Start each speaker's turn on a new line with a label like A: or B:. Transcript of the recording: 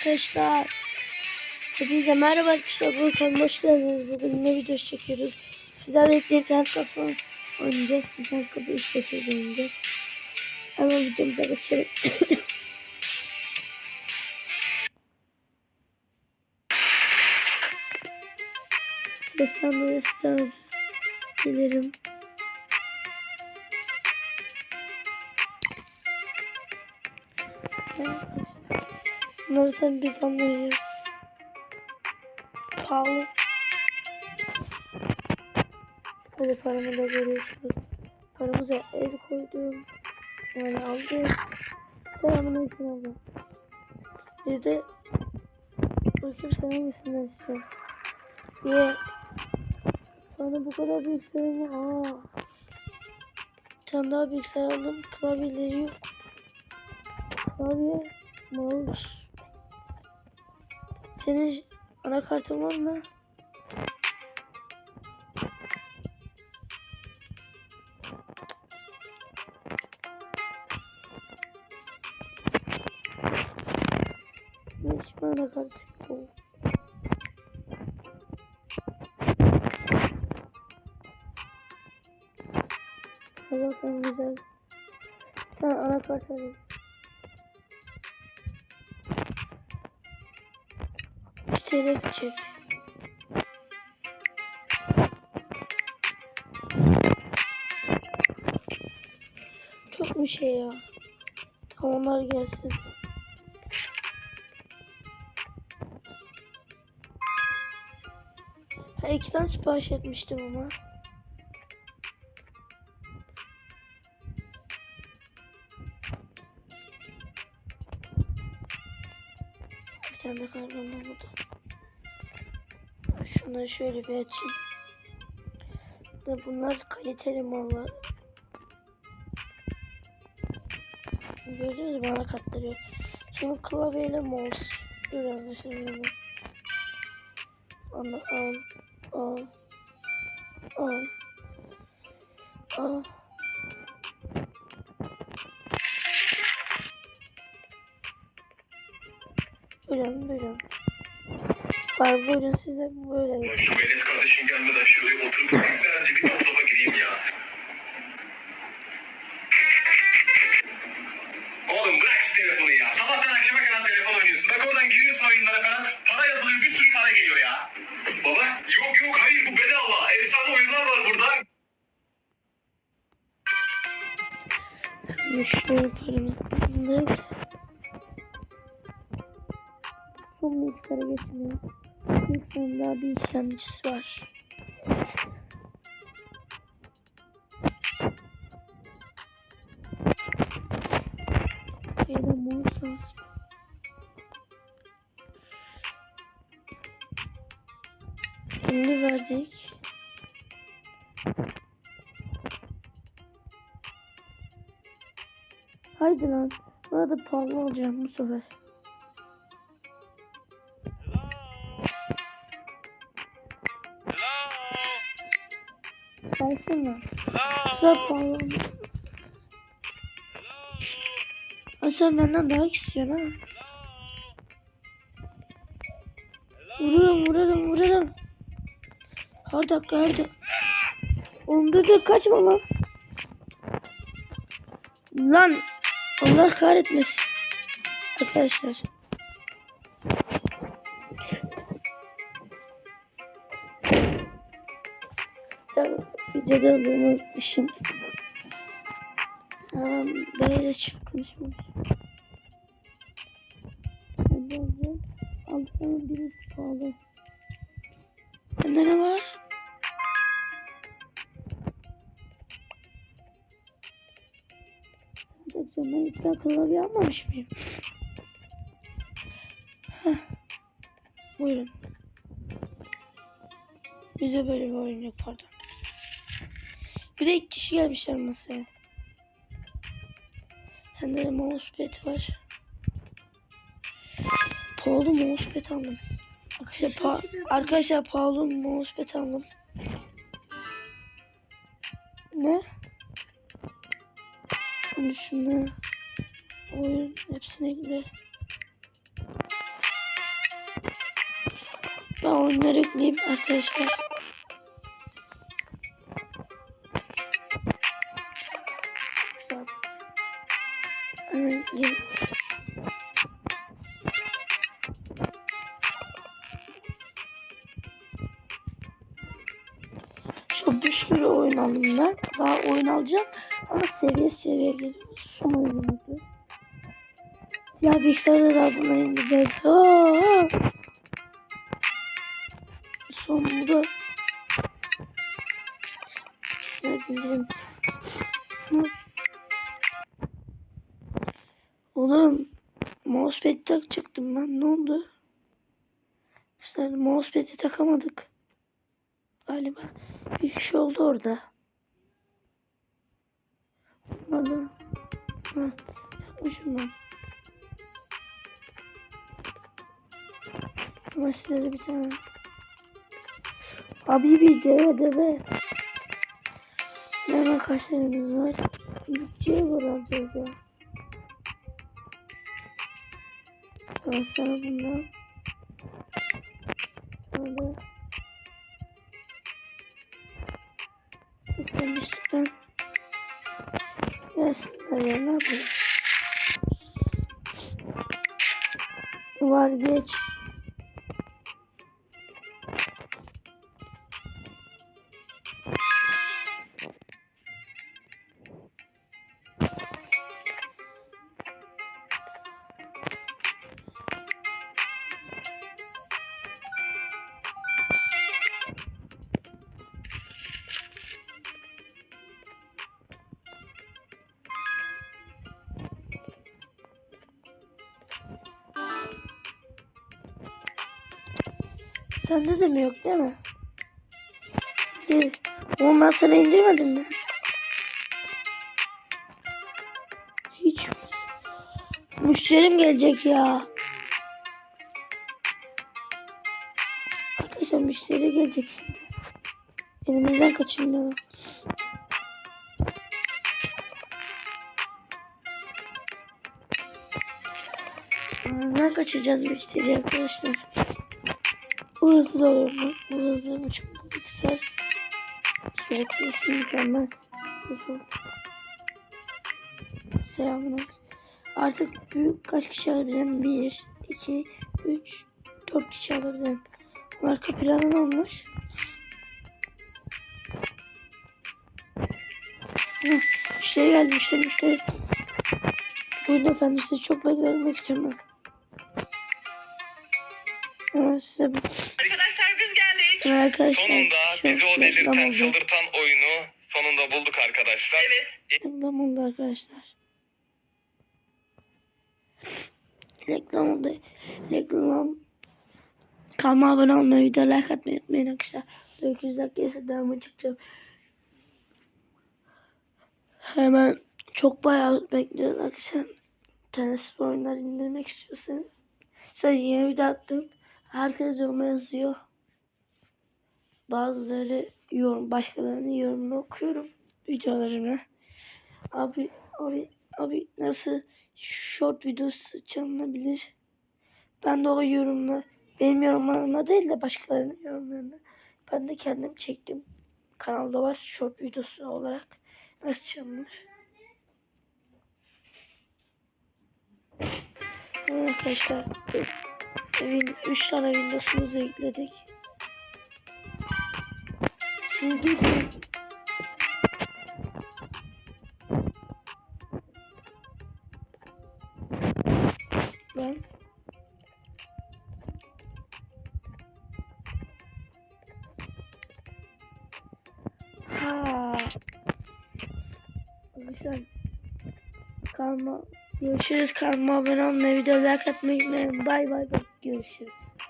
A: arkadaşlar. Hepinize merhaba arkadaşlar. Bu kanalıma hoş geldiniz. Bugün ne video çekiyoruz? Sizlerle birlikte internet kafa oynayacağız. İnternet kafa işletiyoruz oynayacağız. Hemen videomuza geçelim. Sesten dolayı sizden dilerim. Evet. Bunları tabii biz anlayacağız. Pahalı. Hadi paramı da görüyorsunuz. Paramıza el koydum. Yani aldım. Selamünaleyküm abla. Bir de bakayım sen hangisinden istiyorsun? Niye? Bana bu kadar bilgisayar mı? Aa. Bir tane daha bilgisayar aldım. Klavyeleri yok. Klavye, mouse. Senin anakartın var mı? Hiç mi anakart yok? Bakın güzel. Tane anakart alayım. Gidecek. Çok mu şey ya? Tamam onlar gelsin. Ha iki tane sipariş etmiştim ama. Bir tane de karnım oldu. Şunları şöyle bir açayım. Da bunlar kaliteli mallar. Gördünüz mü bana katlanıyor. Şimdi klavyeyle mouse. Dur bunu. Onu al. Al. Al. Al. Buyurun buyurun. Var buyurun size böyle.
B: Şu velet kardeşim gelmeden şuraya oturup güzelce bir toplama gireyim ya. Oğlum bırak şu telefonu ya. Sabahtan akşama kadar telefon oynuyorsun. Bak oradan giriyorsun oyunlara falan. Para yazılıyor bir sürü para geliyor ya. Baba yok yok hayır bu bedava. Efsane oyunlar var burada.
A: Müşteri paramızı aldık. Son bilgisayara geçmiyor. Bilgisayarın daha bir işlemcisi var. Bir de mouse lazım. Şimdi verdik. Haydi lan. Bana da pahalı olacağım bu sefer. Lan. Güzel. Ay sen benden daha istiyorsun ha. Vururum vururum vururum. Her dakika her dakika. Oğlum dur dur kaçma lan. Lan Allah kahretmesin. Arkadaşlar. Videoda olduğumu unutmuşum. Tamam böyle çık konuşmamış. Hadi hadi. Altına biri pahalı. Bende ne var? Ben daha klavye almamış mıyım? Heh. Buyurun. Bize böyle bir oyun yok pardon. Bir de iki kişi gelmişler masaya. Sende de mousepad var. Pahalı mousepad aldım. Arkadaşlar, pa arkadaşlar pahalı mousepad aldım. Ne? Bunu şunu oyun hepsine ekle. Ben oyunları yükleyeyim arkadaşlar. Bir oyun aldım ben. Daha oyun alacağım. Ama seviye seviye geliyor. Son oyunumdu. Ya bilgisayarda da adına indireceğiz. Aa! Son bu da. Şuna indireyim. Hı. Oğlum mousepad takacaktım ben. Ne oldu? İşte mousepad'i takamadık. Galiba bir kişi oldu orada. Olmadı. Ha, takmışım ben. Ama size de bir tane. Abi bir deve deve. Hemen kaç tanemiz var? Bütçeye var alacağız ya. Tamam sana bundan. Sana da. Sıkılmışlıktan. Gelsinler ya. Var geç. Sende de mi yok değil mi? Değil. Oğlum ben sana indirmedim mi? Hiç. Müşterim gelecek ya. Arkadaşlar müşteri gelecek şimdi. Elimizden kaçırmayalım. Elimizden kaçıracağız müşteri arkadaşlar. Bu hızlı olur mu? Bu hızlı mı? Çünkü bu bilgisayar sürekli mükemmel. Nasıl? Selamünaleyküm. Artık büyük kaç kişi alabilirim? 1, 2, 3, 4 kişi alabilirim. Arka planın olmuş. Müşteri geldi müşteri müşteri. Buyurun efendim sizi çok beklemek istiyorum
C: Arkadaşlar biz geldik.
A: Arkadaşlar
B: Sonunda bizi o delirten çıldırtan oyunu sonunda bulduk arkadaşlar.
C: Evet.
A: Reklam oldu arkadaşlar. Reklam oldu. Reklam. Kanalıma abone olmayı, video like atmayı unutmayın arkadaşlar. 900 dakika ise devamı çıkacağım. Hemen çok bayağı bekliyoruz arkadaşlar. Tennis oyunlar indirmek istiyorsanız. Sen yeni video attım. Herkes yoruma yazıyor. Bazıları yorum, başkalarının yorumunu okuyorum videolarımı. Abi, abi, abi nasıl short videosu çalınabilir? Ben de o yorumla, benim yorumlarıma değil de başkalarının yorumlarına ben de kendim çektim. Kanalda var short videosu olarak. Nasıl çalınır? Arkadaşlar 3 tane videosumuzu ekledik. Siz gidin. Lan. Ha. Arkadaşlar. Kalma. Görüşürüz. Kalma abone olmayı, video like atmayı unutmayın. Bay bay. Görüşürüz.